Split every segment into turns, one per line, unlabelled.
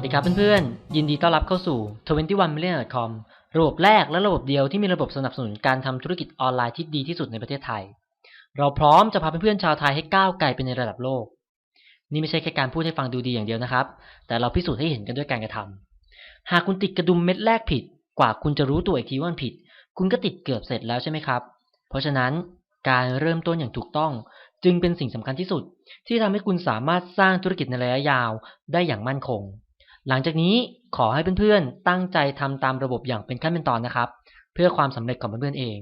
วัสดีครับเพื่อนๆ ยินดีต้อนรับเข้าสู่ 21 million.com ระบบแรกและระบบเดียวที่มีระบบสนับสนุนการทำธุรกิจออนไลน์ที่ดีที่สุดในประเทศไทย เราพร้อมจะพาเพื่อนๆชาวไทยให้ก้าวไกลไปในระดับโลก นี่ไม่ใช่แค่การพูดให้ฟังดูดีอย่างเดียวนะครับ แต่เราพิสูจน์ให้เห็นกันด้วยการกระทำหากคุณติดกระดุมเม็ดแรกผิด กว่าคุณจะรู้ตัวอีกทีว่ามันผิด คุณก็ติดเกือบเสร็จแล้วใช่ไหมครับ เพราะฉะนั้นการเริ่มต้นอย่างถูกต้องจึงเป็นสิ่งสำคัญที่สุด ที่ทำให้คุณสามารถสร้างธุรกิจในระยะยาวได้อย่างมั่นคง หลังจากนี้ขอให้เพื่อนๆตั้งใจทำตามระบบอย่างเป็นขั้นเป็นตอนนะครับ เพื่อความสำเร็จของเพื่อนๆเอง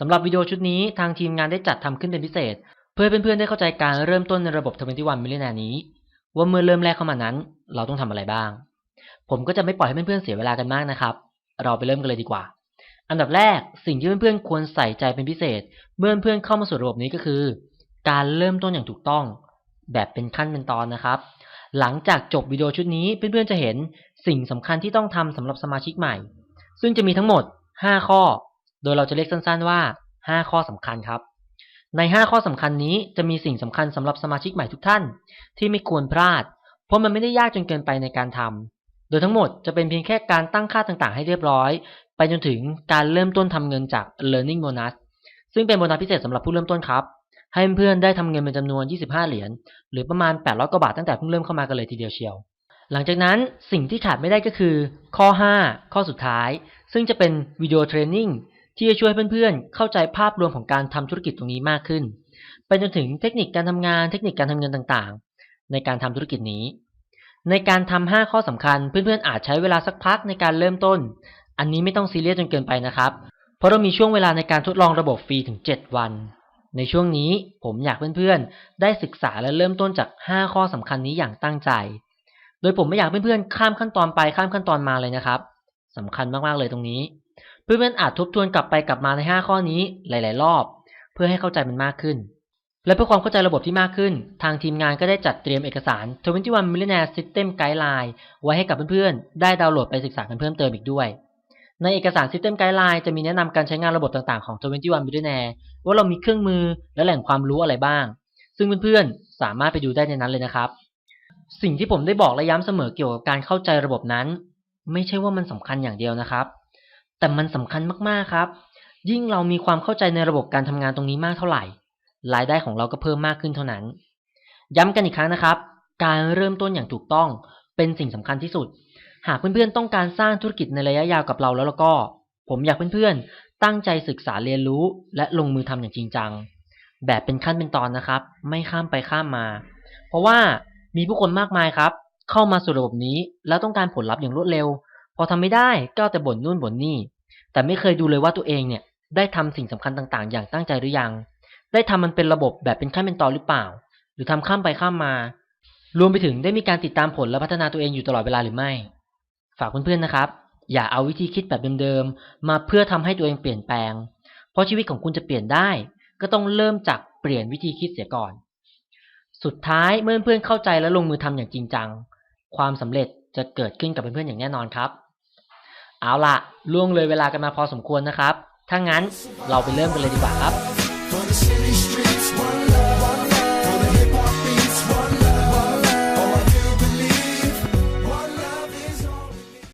สำหรับวิดีโอชุดนี้ทางทีมงานได้จัดทำขึ้นเป็นพิเศษ เพื่อเพื่อนๆได้เข้าใจการเริ่มต้นในระบบ21 Millionaire นี้ ว่าเมื่อเริ่มแรกเข้ามานั้น เราต้องทำอะไรบ้าง ผมก็จะไม่ปล่อยให้เพื่อนๆเสียเวลากันมากนะครับ เราไปเริ่มกันเลยดีกว่า อันดับแรกสิ่งที่เพื่อนๆควรใส่ใจเป็นพิเศษ เมื่อเพื่อนๆเข้ามาสู่ระบบนี้ก็คือ การเริ่มต้นอย่างถูกต้อง แบบเป็นขั้นเป็นตอนนะครับ หลังจากจบวิดีโอชุดนี้เพื่อนๆจะเห็นสิ่งสำคัญที่ต้องทำสำหรับสมาชิกใหม่ ซึ่งจะมีทั้งหมด 5 ข้อ โดยเราจะเรียกสั้นๆว่า 5 ข้อสำคัญครับ ใน 5 ข้อสำคัญนี้จะมีสิ่งสำคัญสำหรับสมาชิกใหม่ทุกท่าน ที่ไม่ควรพลาด เพราะมันไม่ได้ยากจนเกินไปในการทำโดยทั้งหมดจะเป็นเพียงแค่การตั้งค่าต่างๆ ให้เรียบร้อย ไปจนถึงการเริ่มต้นทำเงินจาก learning bonus ซึ่งเป็นโบนัสพิเศษสำหรับผู้เริ่มต้นครับ ให้เพื่อนๆได้ทำเงินเป็นจำนวน 25 เหรียญหรือประมาณ 800 กว่าบาทตั้งแต่เพิ่งเริ่มเข้ามากันเลยทีเดียวเชียว หลังจากนั้นสิ่งที่ขาดไม่ได้ก็คือ ข้อ 5 ข้อสุดท้าย ซึ่งจะเป็นวิดีโอเทรนนิ่งที่จะช่วยเพื่อนๆ เข้าใจภาพรวมของการทำธุรกิจตรงนี้มากขึ้น ไปจนถึงเทคนิคการทำงานเทคนิคการทำเงินต่างๆ ในการทำธุรกิจนี้ ในการทำ5ข้อสำคัญเพื่อนๆอาจใช้เวลาสักพักในการเริ่มต้น อันนี้ไม่ต้องซีเรียสจนเกินไปนะครับ เพราะเรามีช่วงเวลาในการทดลองระบบฟรีถึง 7 วัน ในช่วงนี้ผมอยากเพื่อนๆ ได้ศึกษาและเริ่มต้นจาก 5 ข้อสำคัญนี้อย่างตั้งใจ โดยผมไม่อยากเพื่อนๆ ข้ามขั้นตอนไปข้ามขั้นตอนมาเลยนะครับสำคัญมากๆเลยตรงนี้ เพื่อนๆอาจทบทวนกลับไปกลับมาใน 5 ข้อนี้หลาย ๆ รอบ เพื่อให้เข้าใจมันมากขึ้น และเพื่อความเข้าใจระบบที่มากขึ้น ทางทีมงานก็ได้จัดเตรียมเอกสาร 21 Millionaire System Guideline ไว้ให้กับเพื่อนๆ ได้ดาวน์โหลดไปศึกษากันเพิ่มเติมอีกด้วย ในเอกสาร System Guideline จะมีแนะนำการใช้งานระบบต่างๆของ 21 Millionaire ว่าเรามีเครื่องมือและแหล่งความรู้อะไรบ้าง ซึ่งเพื่อนๆ สามารถไปดูได้ในนั้นเลยนะครับ สิ่งที่ผมได้บอกและย้ำเสมอเกี่ยวกับการเข้าใจระบบนั้น ไม่ใช่ว่ามันสำคัญอย่างเดียวนะครับ แต่มันสำคัญมากๆครับ ยิ่งเรามีความเข้าใจในระบบการทำงานตรงนี้มากเท่าไหร่ รายได้ของเราก็เพิ่มมากขึ้นเท่านั้น ย้ำกันอีกครั้งนะครับ การเริ่มต้นอย่างถูกต้องเป็นสิ่งสำคัญที่สุด หากเพื่อนๆต้องการสร้างธุรกิจในระยะยาวกับเราแล้วแล้วก็ ผมอยากเพื่อนๆ ตั้งใจศึกษาเรียนรู้ และลงมือทำอย่างจริงจัง แบบเป็นขั้นเป็นตอนนะครับ ไม่ข้ามไปข้ามมา เพราะว่ามีผู้คนมากมายครับ เข้ามาสู่ระบบนี้ แล้วต้องการผลลัพธ์อย่างรวดเร็ว พอทำไม่ได้ก็แต่บ่นนู่นบ่นนี่ แต่ไม่เคยดูเลยว่าตัวเองเนี่ยได้ทำสิ่งสำคัญต่างๆ อย่างตั้งใจหรือยัง ได้ทำมันเป็นระบบแบบเป็นขั้นเป็นตอนหรือเปล่า หรือทำข้ามไปข้ามมา รวมไปถึงได้มีการติดตามผลและพัฒนาตัวเองอยู่ตลอดเวลาหรือไม่ ฝากเพื่อนๆนะครับ อย่าเอาวิธีคิดแบบเดิมๆมาเพื่อทำให้ตัวเองเปลี่ยนแปลง เพราะชีวิตของคุณจะเปลี่ยนได้ ก็ต้องเริ่มจากเปลี่ยนวิธีคิดเสียก่อน สุดท้ายเมื่อเพื่อนๆเข้าใจและลงมือทำอย่างจริงจัง ความสำเร็จจะเกิดขึ้นกับเพื่อนๆอย่างแน่นอนครับ เอาล่ะล่วงเลยเวลากันมาพอสมควรนะครับ ถ้างั้นเราไปเริ่มกันเลยดีกว่าครับ